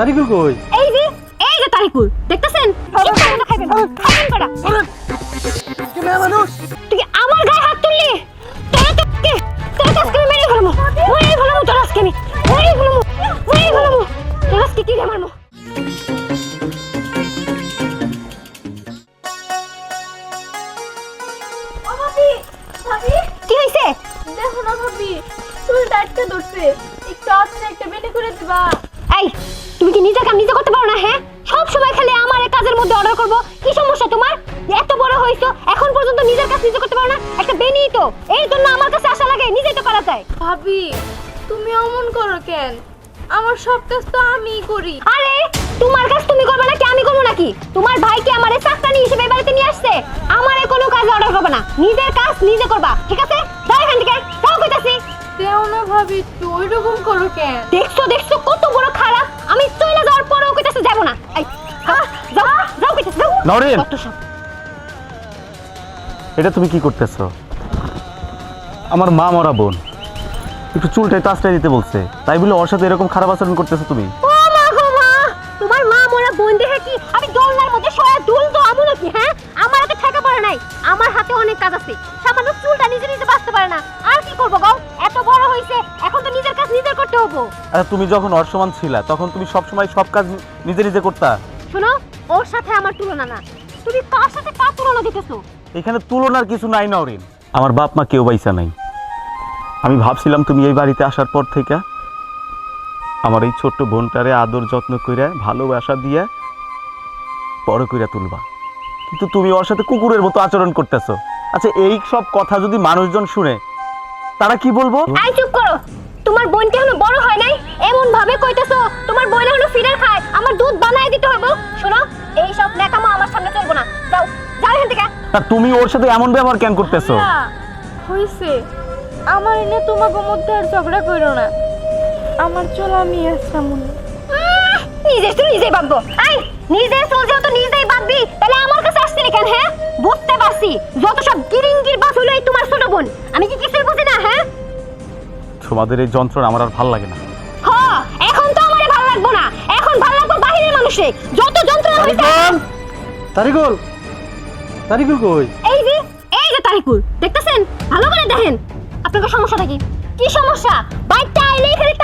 তারিকুল কই? এই যে এই যে তারিকুল দেখতেছেন? খাইবেন। খাইবেন করা কি মেয়ে মানুষ? তুই কি আমার গায়ে হাত তুললি? তোরা তো কে তোরা তো আজকে মেরে ফেলব মেরে ফেলব তোরা আজকে আমি মেরে ফেলব মেরে ফেলব তোরা আজকে কি মারবো কি দেখো না ভাবি চুলটা আটকে ধরছে। একটু আস্তে একটা বেটে করে দিবা। এই তুমি কি নিজের কাম নিজে করতে পারো না হ্যাঁ? সব সময় খালি আমার কাজের মধ্যে অর্ডার করব। কি সমস্যা তোমার? এত বড় হইছো এখন পর্যন্ত নিজের কাজ নিজে করতে পারো না? একটা বেনি তো এই জন্য আমার কাছে আশা লাগে নিজেই তো করা যায়। ভাবি তুমি অমন করো কেন? আমার সব কাজ তো আমিই করি। আরে তোমার কাজ তুমি করবে নাকি আমি করব নাকি? তোমার ভাই কি আমার চাকরানি হিসেবে বাড়িতে নিয়ে আসছে। আমার কোনো কাজ অর্ডার করবে না। নিজের কাজ নিজে করবা ঠিক আছে? যাও এখান থেকে যাও কইতাছি। দেও না ভাবি একটু ওইরকম করো কেন? দেখছ দেখছ কত বড় খারাপ আমি চলে যাওয়ার পরেও কইতাছে যাব না এই যাও, যাও যাও কইতাছে যাও নরেন! এটা তুমি কি করতেছো? আমার মা মরা বোন। একটু চুলটাই তো আশ্রয় দিতে বলছে। তাই বলে ওর সাথে এরকম খারাপ আচরণ করতেছো তুমি? ও মা গো মা! তোমার মা মোরা বোন দেখে কি আমি দোলনার মধ্যে সয়া দুল তো আমু নাকি হ্যাঁ? আমার হাতে ঠেকা পড়ে নাই। আমার হাতে অনেক কাজ আছে। সামান্য চুলটা নিজে নিজে বাঁচতে পারে না। আর কি করব গো? এত বড় হইছে এখন তো নিজের কাজ নিজের করতে হব। আচ্ছা তুমি যখন ওর সমান ছিলা তখন তুমি সব সময় সব কাজ নিজে নিজে করতা? ওর সাথে আমার তুলনা না। তুমি কার সাথে কার তুলনা দিতেছো এখানে তুলনার কিছু নাই নরিন আমার বাপ মা কেউ বাইসা নাই। আমি ভাবছিলাম তুমি এই বাড়িতে আসার পর থেকে আমার এই ছোট্ট বোনটারে আদর যত্ন কইরা ভালোবাসা দিয়ে বড় কইরা তুলবা। কিন্তু তুমি ওর সাথে কুকুরের মতো আচরণ করতেছো। আচ্ছা এই সব কথা যদি মানুষজন শুনে তারা কি বলব? আই চুপ করো। তোমার বোন কি এখনও বড় হয় নাই? এমন ভাবে কইতেছো তোমার বোন এখনও ফিডার খায় আমার দুধ বানায় দিতে হবে শোনো এই সব নেকামো আমার সামনে চলবো না। যাও যাও এখান থেকে। তা তুমি ওর সাথে এমন ব্যবহার কেন করতেছো? হইছে। আমার এনে তোমাকে মধ্যে আর ঝগড়া করো না। আমার চল আমি আসলাম নিজে তো নিজেই ভাববো। আই নিজে সোজা তো নিজেই ভাববি তাহলে আমার কাছে আসছিলি কেন হ্যাঁ? বুঝতে পারছি যত সব গিরিঙ্গির বাস হলো এই তোমার ছোট বোন। আমি কি কিছুই বুঝি না হ্যাঁ? তোমাদের এই যন্ত্রণা আমার আর ভালো লাগে না। মানুষে যত যন্ত্রণা হইছে তারিকুল! তারিকুল! কই? এই যে এই যে তারিকুল দেখতেছেন? ভালো করে দেখেন। আপনার সমস্যাটা কি? কি সমস্যা? বাইকটা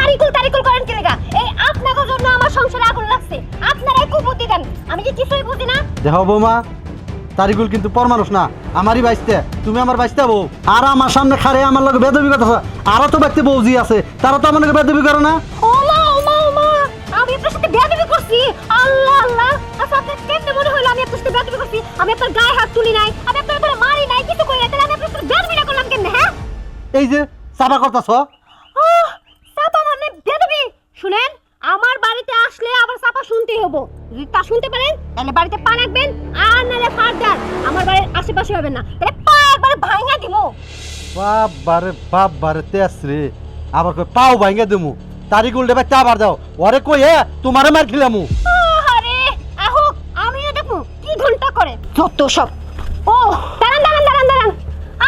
তারিকুল তারিকুল করেন কি লেগা? এই আপনাদের জন্য আমার সংসারে আগুন লাগছে। আপনারাই কুপতি দেন আমি কি কিছুই বুঝি না। দেখো বৌমা তারিকুল কিন্তু পর মানুষ না। আমারই বাইসতে তুমি আমার বাইসতে বউ। আর আমার সামনে খারে আমার লগে বেদবি কথা আরও তো ব্যক্তি বৌজি আছে তারা তো আমার লগে বেদবি করে না। ও মা ও মা ও মা আমি আপনার সাথে বেয়াদবি করছি? আল্লাহ আল্লাহ। আচ্ছা আপনার কেমনে মনে হলো আমি আপনার সাথে বেয়াদবি করছি? আমি আপনার গায়ে হাত তুলি নাই আমি আপনার ধরে মারি নাই কিছু করি নাই তাহলে আমি আপনার সাথে বেয়াদবিটা করলাম কেমনে হ্যাঁ? এই যে চাপা করতেছ? চাপা মানে বেদবি শুনেন আমার বাড়িতে আসলে আবার চাপা শুনতেই হব। যদি তা শুনতে পারেন তাহলে বাড়িতে পা রাখবেন আর নাহলে ফার্দার আমার বাড়ির আশেপাশে হবেন না। তাহলে পা একবারে ভাঙা দিব বাপ বারে বাপ বারে তেস রে। আবার কই পাও ভাঙ্গে দিমু। তারিকুল দেবে চা বার দাও। ওরে কই হে তোমারে মার খিলামু। আরে আহো আমিও দেখব কি ঘণ্টা করে। যত সব। ও দাঁড়ান দাঁড়ান দাঁড়ান দাঁড়ান।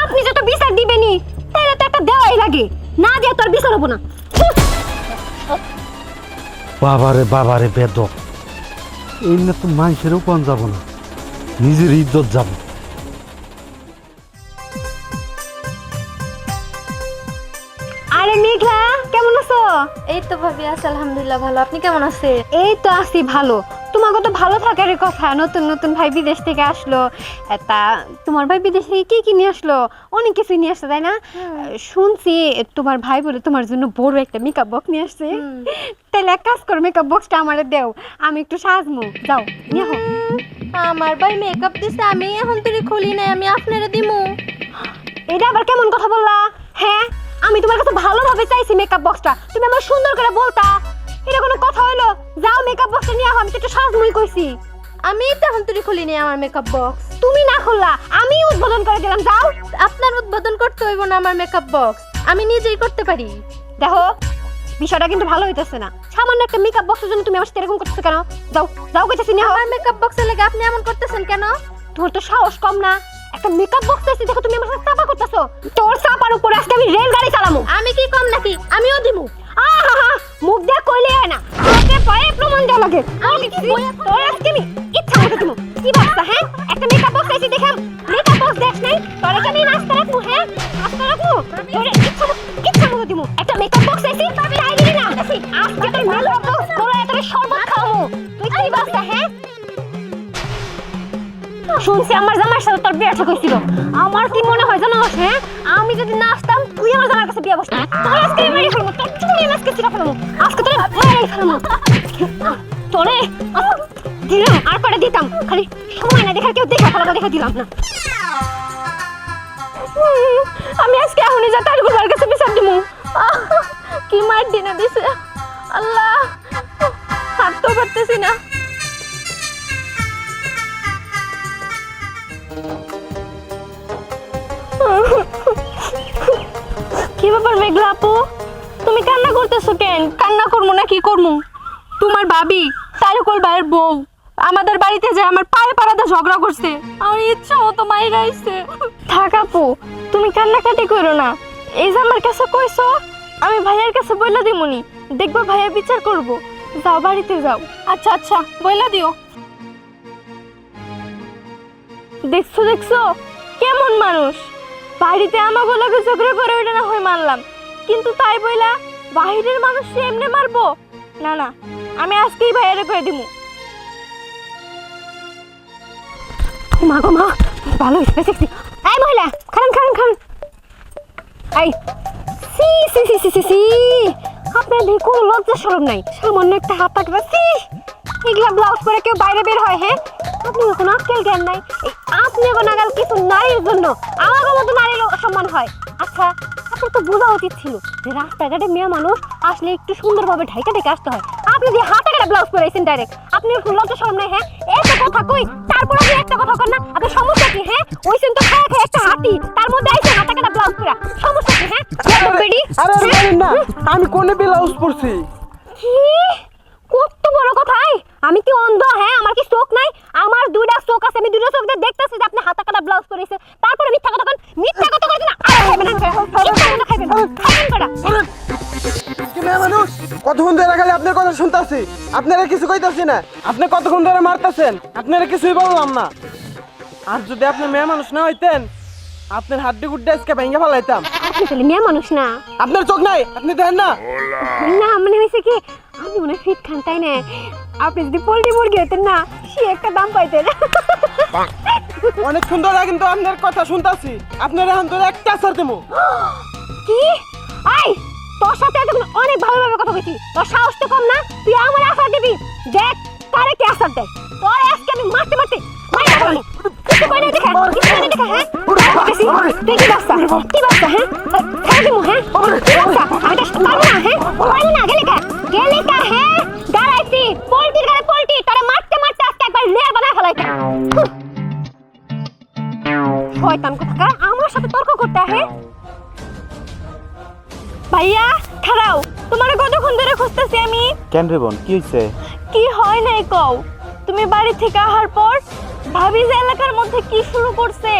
আপনি যত বিচার দিবেনি তাহলে তো একটা দেওয়াই লাগে। না দিয়ে তো আর বিচার হব না। বাবারে বাবারে বেদ এই না তো মানুষেরও পান যাব না। নিজের ইজ্জত যাব। এই তো ভাবি আছে আলহামদুলিল্লাহ ভালো। আপনি কেমন আছেন? এই তো আছি ভালো। তোমাকে তো ভালো থাকারই কথা নতুন নতুন ভাই বিদেশ থেকে আসলো। তা তোমার ভাই বিদেশ থেকে কি কি নিয়ে আসলো? অনেক কিছু নিয়ে আসছে তাই না? শুনছি তোমার ভাই বলে তোমার জন্য বড় একটা মেকআপ বক্স নিয়ে আসছে। তাহলে এক কাজ করো মেকআপ বক্সটা আমারে দেও। আমি একটু সাজমু। যাও নিয়ে আমার ভাই মেকআপ দিছে আমি এখন তুই খুলি নাই আমি আপনারে দিমু। এটা আবার কেমন কথা বললা? হ্যাঁ? আমি তোমার কাছে ভালোভাবে চাইছি মেকআপ বক্সটা তুমি আমার সুন্দর করে বলতা। এটা কোনো কথা হলো যাও মেকআপ বক্সটা নিয়ে আমি তো একটু সাজমুই কইছি। আমি তো এখন তুই খুলি নাই আমার মেকআপ বক্স তুমি না খুললা আমি উদ্বোধন করে দিলাম যাও। আপনার উদ্বোধন করতে হইব না আমার মেকআপ বক্স আমি নিজেই করতে পারি। দেখো বিষয়টা কিন্তু ভালো হইতেছে না। সামান্য একটা মেকআপ বক্সের জন্য তুমি আমার সাথে এরকম করতেছো কেন? যাও যাও কইতেছি নিয়ে আমার মেকআপ বক্সের লাগে আপনি এমন করতেছেন কেন? তোমার তো সাহস কম না। একটা মেকআপ বক্স এসে দেখো তুমি আমার সাথে চাপা করতেছো। তোর চাপার উপর আজকে আমি রেল গাড়ি চালামু। আমি কি কম নাকি? আমিও দিমু। আহা মুখ দিয়ে কইলে হয় না। আমাকে পায়ে প্রমাণ দেওয়া লাগে। তোর আজকে আমি ইচ্ছা মতো দিমু। কি ভাবছা হ্যাঁ? একটা মেকআপ বক্স এসে দেখাম মেকআপ বক্স দেখ নাই তোর কি আমি নাস্তা রাখব হ্যাঁ? নাস্তা রাখব শুনছি আমার জামার সাথে তোর বিয়ে ঠিক হয়েছিল আমার কি মনে হয় জানো হ্যাঁ আমি যদি না আসতাম তুই আমার জামার কাছে বিয়ে বসতি। তোর আজকে আমি মেরে ফেলব তোর চুড়ি আজকে চিরা ফেলব আজকে তোর মেরে ফেলব তোরে দিলাম আর কটা দিতাম। খালি সময় না দেখার কেউ দেখা ফেলাবো দেখা দিলাম না। আমি আজকে এখনই যা তার গুবার কাছে বিচার আহ, কি মার দিনে দিছে। আল্লাহ হাঁটতেও পারতেছি না। কি ব্যাপার মেঘলা আপু? তুমি কান্না করতেছো কেন? কান্না করব না, কি করব তোমার ভাবি, তারকল ভাইয়ের বউ, আমাদের বাড়িতে যে আমার পায়ে পাড়াতে ঝগড়া করছে, আমার ইচ্ছা মতো মাই গাইছে থাক আপু, তুমি কান্নাকাটি করো না। এই যে আমার কাছে কইছো, আমি ভাইয়ার কাছে বইলা দিমুনি। দেখবা ভাইয়া বিচার করব। যাও, বাড়িতে যাও। আচ্ছা আচ্ছা বইলা দিও। দেখছ দেখছ? কেমন মানুষ? বাড়িতে আমাকে লাগে ঝগড়া করে ওইটা না হয় মানলাম। কিন্তু তাই বইলা, বাহিরের মানুষ এমনি মারবো? না না, আমি আজকেই ভাইয়ারে কয়ে দিমু। মা গো, মা, ভালো হয়েছে, দেখছি। এই মহিলা, খান খান খান। এই, সি সি সি সি সি সি। আপনার দিয়ে কোনো লজ্জা সরম নাই। সামান্য একটা হাত পাকড়া, সি। এগুলা ব্লাউজ পরে কেউ বাইরে বের হয় হ্যাঁ? আপনি কোনো আক্কেল জ্ঞান নাই। এই আপনি নাগাল কিছু নারীর জন্য। আমার মতো নারীর সম্মান হয়। আচ্ছা আপনার তো বোঝা উচিত ছিল যে রাস্তাঘাটে মেয়ে মানুষ আসলে একটু সুন্দরভাবে ঢাইকা ঢেকে আসতে হয়। আপনি যে হাতে কাটা ব্লাউজ পরেছেন ডাইরেক্ট আপনি লজ্জা সরম নাই হ্যাঁ? কথা কই তারপর আপনি একটা কথা কর না? আপনার সমস্যা কি হ্যাঁ? ওইছেন তো খায় খায় একটা হাতি। তার মধ্যে আইছে হাতে কাটা ব্লাউজ পরা। সমস্যা কি হ্যাঁ? আরে আরে না। আমি কোনে ব্লাউজ পরছি। কি? আমি কি অন্ধ? হ্যাঁ আমার কি চোখ নাই? আমার দুইটা চোখ আছে আমি দুইটা চোখ দিয়ে দেখতেছি যে আপনি হাতা কাটা ব্লাউজ পরেছে তারপরে মিথ্যা কথা কোন। মিথ্যা কথা কইছেন আর খাইবেন না। খাইবেন না। মানুষ? কতক্ষণ ধরে খালি আপনার কথা শুনতাছি? আপনারা কিছু কইতাছি না। আপনি কতক্ষণ ধরে মারতাছেন? আপনারা কিছুই বললাম না। আর যদি আপনি মেয়ে মানুষ না হইতেন আপনার হাড্ডি গুড্ডি আজকে ভেঙে ফেলাইতাম। আপনি তাহলে মেয়ে মানুষ না। আপনার চোখ নাই আপনি দেখেন না। না মানে হয়েছে কি? আমি মনে ফিট খান তাই না? আপনি যদি পোল্ট্রি মুরগি হতেন না সে একটা দাম পাইতেন। অনেক সুন্দর কিন্তু আপনার কথা শুনতাছি। আপনার এখন ধরে একটা আসার দেবো। কি? আই তোর সাথে এতক্ষণ অনেক ভালোভাবে কথা কইছি তোর সাহস তো কম না তুই আমার আসার দিবি। দেখ কারে কি আসার দেয়। তোর আজকে আমি মারতে মারতে মাইরা ফেলব। কিছু কই না দেখা কিছু কই না দেখা হ্যাঁ তুই কি বাচ্চা। হ্যাঁ? খাই দিমু হ্যাঁ? কি আমি তো পারব না হ্যাঁ? পারব না গেলে কা? গেলে কা হ্যাঁ? দাঁড়াইছি পোল্টির গায়ে পোল্টি তারা মারতে মারতে আজকে একবার লেয়ার বানায় ফেলাইতে হুঁ। শয়তান কোথাকার আমার সাথে তর্ক করতে হ্যাঁ ভাইয়া খারাও তোমার কতক্ষণ ধরে খুঁজতেছি আমি? কেন রে বোন কি হয়েছে কি হয় নাই কও? তুমি বাড়ি থেকে আসার পর ভাবি যে এলাকার মধ্যে কি শুরু করছে?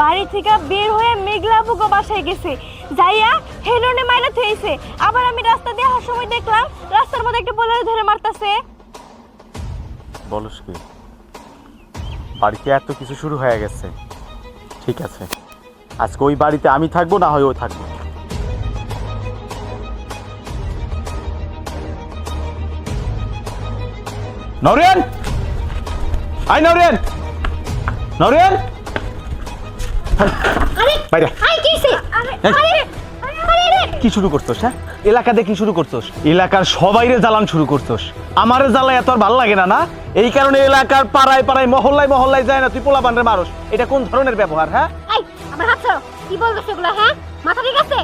বাড়ি থেকে বের হয়ে মেঘলা বুকো বাসায় গেছে। যাইয়া হেলনে মাইরা থইছে। আবার আমি রাস্তা দিয়ে আসার সময় দেখলাম, রাস্তার মধ্যে একটা বোলেরো ধরে মারতাছে। বলস কি? বাড়িতে এত কিছু শুরু হয়ে গেছে। ঠিক আছে। আজকে ওই বাড়িতে আমি থাকব, না হয় ও থাকব। নরেন! আই নরেন! নরেন! বাইরে। কি শুরু করতোস হ্যাঁ? এলাকাতে কি শুরু করতোস? এলাকার সবাইরে জ্বালান শুরু করতোস। আমারে জ্বালায় এত আর ভালো লাগে না না? এই কারণে এলাকার পাড়ায় পাড়ায় মহল্লায় মহল্লায় যায় না তুই পোলা বানরে মানুষ এটা কোন ধরনের ব্যবহার হ্যাঁ? আমার হাত কি বলছো সেগুলো হ্যাঁ? মাথা ঠিক আছে?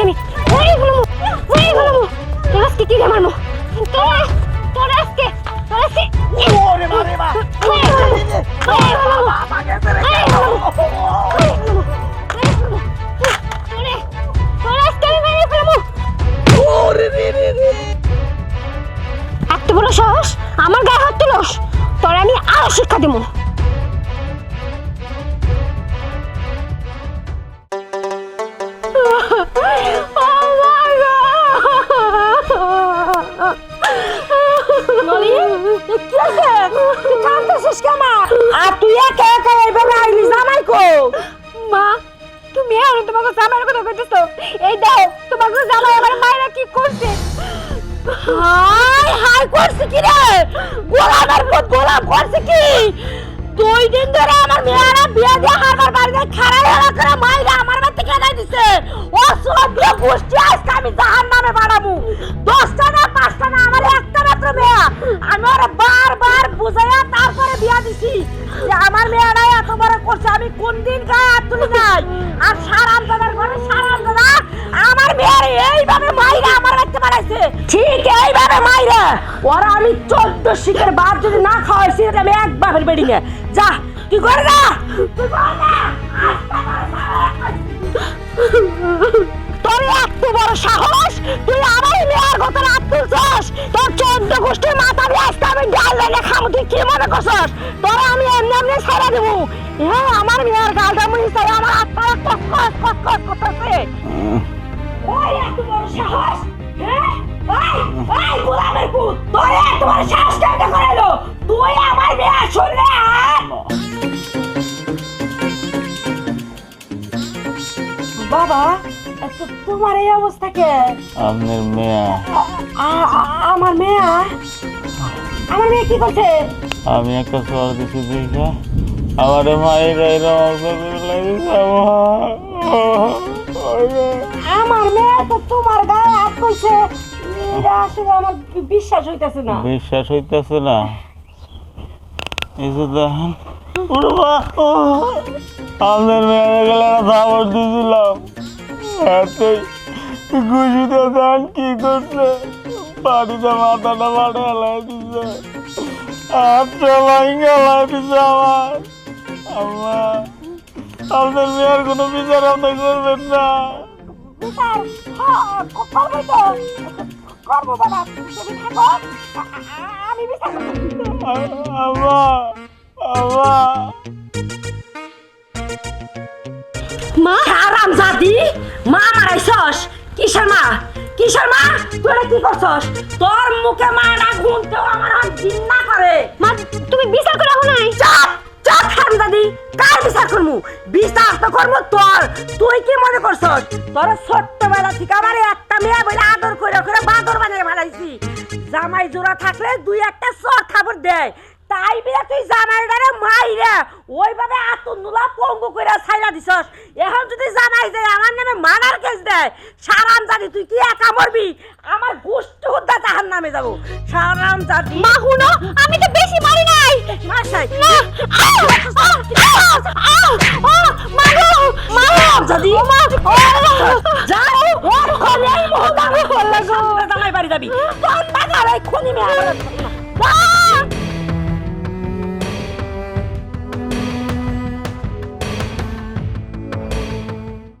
আমি মেরে ফেলব মেরে ফেলব তোরা আজকে কি রে মারবো তোরা তোরা আজকে তোরা আজকে ওরে মারে মা। মেরে ফেলব মেরে ফেলব মেরে ফেলব মেরে ফেলব মেরে ফেলব তোরে তোরা আজকে আমি মেরে এত বড় সাহস আমার গায়ে হাত তুলস। তোর আমি আরও শিক্ষা দেবো। নলি কি আছে তুই কাঁদতেছিস কেন? আর তুই একা একা এইভাবে আইলি জামাই কো। মা তুমি এখন তোমাকে জামাইয়ের কথা কইতেছো? এই দাও তোমাকে জামাই আমার মায়েরা কি করছে? হাই হাই করছে কি রে? গোলামের পুত গোলাম করছে কি? দুই দিন ধরে আমার মেয়েরা বিয়ে দিয়ে আমার বাড়িতে খারাপ হেলা করে মাইরা আমার বাড়িতে খেলাই দিছে। ও দিয়ে গোষ্ঠী আজকে আমি জাহান নামে বাড়াবো দশটা না পাঁচটা না আমার একটা মাত্র মেয়ে আমি বারবার বুঝাইয়া তারপরে বিয়া দিছি যে আমার মেয়েরা এত বড় করছে, আমি কোন দিন গায়ে তুলি নাই? আর সারাম দাদার ঘরে সারাম দাদা আমার মেয়ের এইভাবে মাইরা আমার রাখতে পারাইছে ঠিক এইভাবে মাইরা। ওরা আমি চোদ্দ শিখের বাদ যদি না খাওয়াইছি আমি এক বাপের বেড়ি না যা তুই করে না তুই করে না। গোষ্ঠীর মাথা দিয়ে আজকে আমি ডাল লেগে খামু তুই কি মনে করছস? তোর আমি এমনি এমনি ছেড়ে দেবো। হ্যাঁ আমার মেয়ের গালটা মুড়ি চাই আমার আত্মারা কস কস কস কস করতেছে ওই এত বড় সাহস হ্যাঁ ওই ওই গোলামের পুত তোর এত সাহস কেন করাইলো? তুই আমার মেয়ে শুনলে আর বাবা তোমার এই অবস্থা কে? আপনার মেয়ে। আমার মেয়ে? আমার মেয়ে কি করছে? আমি একটা সর দিছি দেখে। আমার মায়ের আমার মেয়ে তো তোমার গায়ে হাত করছে এটা আসলে আমার বিশ্বাস হইতেছে না। বিশ্বাস হইতেছে না। এই যে দেখেন মেয়ের গেলে খাবার দিয়েছিলাম এতই খুশিতে দেন কি করছে। বাড়িতে মাথাটা মাঠে হেলাই দিছে হাতটা ভাঙে হেলাই দিছে আমার। আমার আপনার মেয়ের কোনো বিচার আপনি করবেন না। হ্যাঁ, মা! হারাম জাদি মা মারাইছস? কিসের মা? কিসের মা তোরা কি করছস? তোর মুখে মারা গুনতেও আমার আর দিন করে। মা তুমি বিচার করে রাখো নাই। চাপ চাপ হারাম দাদি কার বিচার করমু? বিচার তো করমু তোর। তুই কি মনে করছস? তোর ছোট্টবেলা থেকে আমার একটা মেয়ে বলে আদর করে করে বাদর বানিয়ে ফেলাইছি জামাই জোড়া থাকলে দুই একটা চর খাবার দেয়। তাই বিয়া তুই জামাই ডারে মাইরে ওইভাবে আতুন নুলা পঙ্গু করে ছাইরা দিছস এখন যদি জানাই যায় আমার নামে মানার কেস দেয় সারাম জানি তুই কি একা মরবি আমার গোষ্ঠ হুদ্দা তাহার নামে যাব সারাম জাতি মা হুনো আমি তো বেশি মারি নাই মাসাই না ও মা ও যাও ওর খনি এই মুহূর্তে আমি করলে গো জামাই বাড়ি যাবি তোর টাকা রে খনি মে